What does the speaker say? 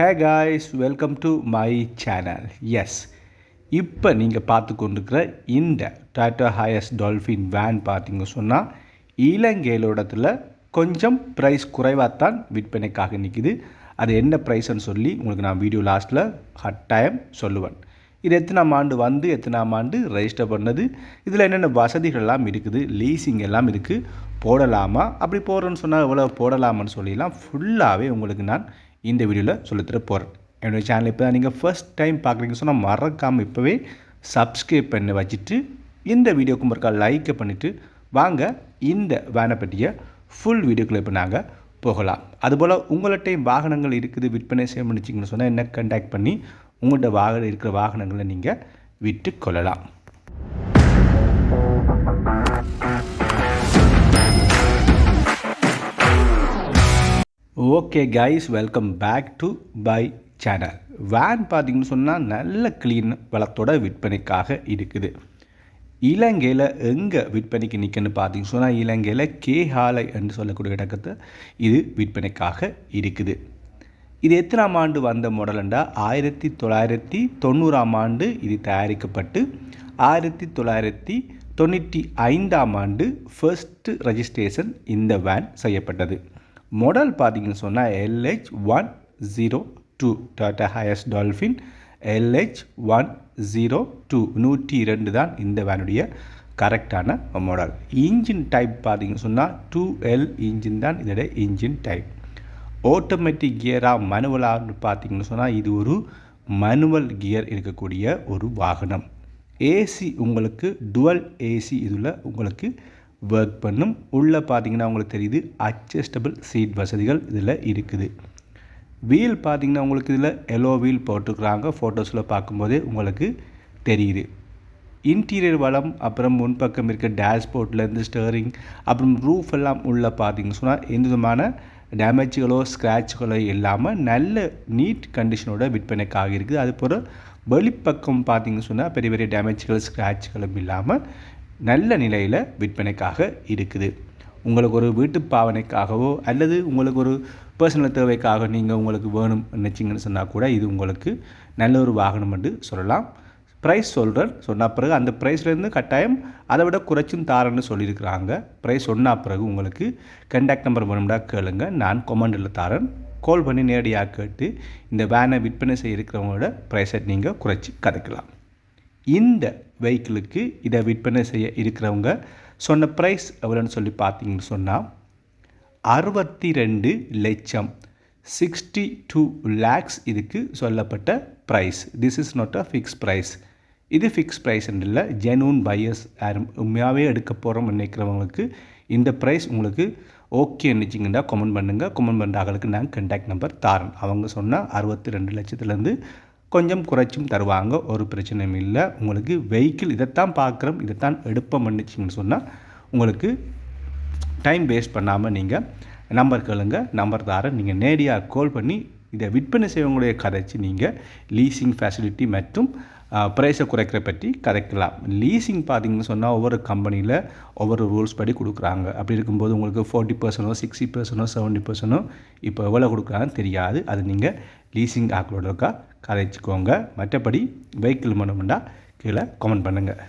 Hey guys welcome to my channel yes இப்போ நீங்கள் பார்த்து கொண்டிருக்கிற இந்த டாட்டா ஹையஸ் டால்ஃபின் வேன் பார்த்தீங்க சொன்னால் இளங்கேலோடத்தில் கொஞ்சம் ப்ரைஸ் குறைவாகத்தான் விற்பனைக்காக நிற்கிது அது என்ன ப்ரைஸ்ன்னு சொல்லி உங்களுக்கு நான் வீடியோ லாஸ்ட்டில் கட்டாயம் சொல்லுவேன். இது எத்தனாம் ஆண்டு வந்து எத்தனாம் ஆண்டு ரெஜிஸ்டர் பண்ணது இதில் என்னென்ன வசதிகள்லாம் இருக்குது லீசிங் எல்லாம் இருக்குது போடலாமா அப்படி போடுறேன்னு சொன்னால் எவ்வளோ போடலாமான்னு சொல்லிலாம் ஃபுல்லாகவே உங்களுக்கு நான் இந்த வீடியோவில் சொல்லித்தர போகிறேன் என்னுடைய சேனல் இப்போ தான் நீங்கள் ஃபர்ஸ்ட் டைம் பார்க்குறீங்க சொன்னால் மறக்காமல் இப்போவே சப்ஸ்கிரைப் பண்ணி வச்சுட்டு இந்த வீடியோக்கு மறக்கா லைக்கை பண்ணிவிட்டு வாங்க இந்த வேனை பற்றிய ஃபுல் வீடியோக்குள்ளே இப்போ நாங்கள் போகலாம். அதுபோல் உங்கள்கிட்டையும் வாகனங்கள் இருக்குது விற்பனை செய்ய முடிச்சிங்கன்னு சொன்னால் என்ன கண்டாக்ட் பண்ணி உங்கள்கிட்ட வாகனம் இருக்கிற வாகனங்களை நீங்கள் விட்டு கொள்ளலாம். Okay guys welcome back to my channel van பார்த்தீங்கன்னு சொன்னால் நல்ல க்ளீன் வளத்தோட விற்பனைக்காக இருக்குது. இலங்கையில் எங்கே விற்பனைக்கு நிற்கன்னு பார்த்தீங்கன்னு சொன்னால் இலங்கையில் கேஹாலை என்று சொல்லக்கூடிய இடக்கத்தை இது விற்பனைக்காக இருக்குது. இது எத்தனாம் ஆண்டு வந்த மாடலண்டா ஆயிரத்தி தொள்ளாயிரத்தி தொண்ணூறாம் ஆண்டு இது தயாரிக்கப்பட்டு ஆயிரத்தி தொள்ளாயிரத்தி தொண்ணூற்றி ஐந்தாம் ஆண்டு ஃபர்ஸ்ட்டு ரெஜிஸ்ட்ரேஷன் இந்த வேன் செய்யப்பட்டது. மாடல் பார்த்தீங்கன்னு சொன்னால் LH one zero two Tata Hiace Dolphin LH one zero two நூற்றி இரண்டு தான் இந்த வேனுடைய கரெக்டான மாடல் இன்ஜின் டைப் பார்த்தீங்கன்னு சொன்னால் டூ எல் இன்ஜின் தான் இதோட இன்ஜின் டைப் ஆட்டோமேட்டிக் கியராக மனுவலாகனு பார்த்தீங்கன்னு சொன்னால் இது ஒரு மனுவல் கியர் இருக்கக்கூடிய ஒரு வாகனம். ஏசி உங்களுக்கு டுவல் ஏசி இதில் உங்களுக்கு ஒர்க் பண்ணும். உள்ளே பார்த்தீங்கன்னா உங்களுக்கு தெரியுது அட்ஜஸ்டபிள் சீட் வசதிகள் இதில் இருக்குது. வீல் பார்த்தீங்கன்னா உங்களுக்கு இதில் எல்லோ வீல் போட்டுக்கிறாங்க ஃபோட்டோஸில் பார்க்கும்போதே உங்களுக்கு தெரியுது. இன்டீரியர் வளம் அப்புறம் முன்பக்கம் இருக்க டேஷ்போர்ட்லேருந்து ஸ்டேரிங் அப்புறம் ரூஃப் எல்லாம் உள்ளே பார்த்தீங்கன்னு சொன்னால் எந்த விதமான டேமேஜ்களோ ஸ்க்ராட்ச்களோ இல்லாமல் நல்ல நீட் கண்டிஷனோட விற்பனைக்காக இருக்குது. அது போல் வெளிப்பக்கம் பார்த்தீங்கன்னு சொன்னால் பெரிய பெரிய டேமேஜ்கள் ஸ்க்ராட்ச்களும் இல்லாமல் நல்ல நிலையில் விற்பனைக்காக இருக்குது. உங்களுக்கு ஒரு வீட்டு பாவனைக்காகவோ அல்லது உங்களுக்கு ஒரு பர்சனல் தேவைக்காக நீங்கள் உங்களுக்கு வேணும் நினச்சிங்கன்னு சொன்னால் கூட இது உங்களுக்கு நல்ல ஒரு வாகனம் என்று சொல்லலாம். ப்ரைஸ் சொல்கிறேன் சொன்ன பிறகு அந்த ப்ரைஸ்லேருந்து கட்டாயம் அதை விட குறைச்சும் தாரேன்னு சொல்லியிருக்கிறாங்க. ப்ரைஸ் சொன்ன பிறகு உங்களுக்கு கண்டாக்ட் நம்பர் வேணும்டா கேளுங்க. நான் கொமெண்டில் தாரேன். கால் பண்ணி நேரடியாக கேட்டு இந்த வேனை விற்பனை செய்ய இருக்கிறவங்களோட ப்ரைஸை நீங்கள் குறைச்சி கதைக்கலாம். இந்த வெஹிக்கிளுக்கு இதை விற்பனை செய்ய இருக்கிறவங்க சொன்ன ப்ரைஸ் எவ்வளோன்னு சொல்லி பார்த்தீங்கன்னு சொன்னால் அறுபத்தி ரெண்டு லட்சம் சிக்ஸ்டி டூ லேக்ஸ் இதுக்கு சொல்லப்பட்ட price this is not a fix price இது ஃபிக்ஸ் ப்ரைஸ் இல்லை ஜெனூன் பையர்ஸ் யாரும் உண்மையாகவே எடுக்க போகிறோம் நினைக்கிறவங்களுக்கு இந்த ப்ரைஸ் உங்களுக்கு ஓகே நினச்சிங்கன்னா கமெண்ட் பண்ணுங்கள் கமெண்ட் பண்ணுற ஆளுக்கு நான் கண்டாக்ட் நம்பர் தாரேன். அவங்க சொன்னால் அறுபத்தி ரெண்டு லட்சத்துலேருந்து கொஞ்சம் குறைச்சும் தருவாங்க ஒரு பிரச்சனையும் இல்லை. உங்களுக்கு வெஹிக்கிள் இதைத்தான் பார்க்குறோம் இதைத்தான் எடுப்போம் பண்ணிச்சிங்கன்னு சொன்னால் உங்களுக்கு டைம் வேஸ்ட் பண்ணாமல் நீங்கள் நம்பர் கேளுங்க நம்பர் தார நீங்கள் நேரடியாக கால் பண்ணி இதை விற்பனை செய்வங்களுடைய கதைச்சு நீங்கள் லீசிங் ஃபெசிலிட்டி மற்றும் ப்ரைஸை குறைக்கிற பற்றி கதைக்கலாம். லீசிங் பார்த்தீங்கன்னு சொன்னால் ஒவ்வொரு கம்பெனியில் ஒவ்வொரு ரூல்ஸ் படி கொடுக்குறாங்க. அப்படி இருக்கும்போது உங்களுக்கு ஃபோர்ட்டி பர்சனோ சிக்ஸ்டி பர்சனோ செவன்ட்டி பர்சனோ இப்போ எவ்வளோ கொடுக்குறாங்கன்னு தெரியாது. அது நீங்கள் லீசிங் ஆக்களோட இருக்கா கரைச்சிக்கோங்க. மற்றபடி வெஹிக்கிள் மனமுண்டா கீழே கமெண்ட் பண்ணுங்கள்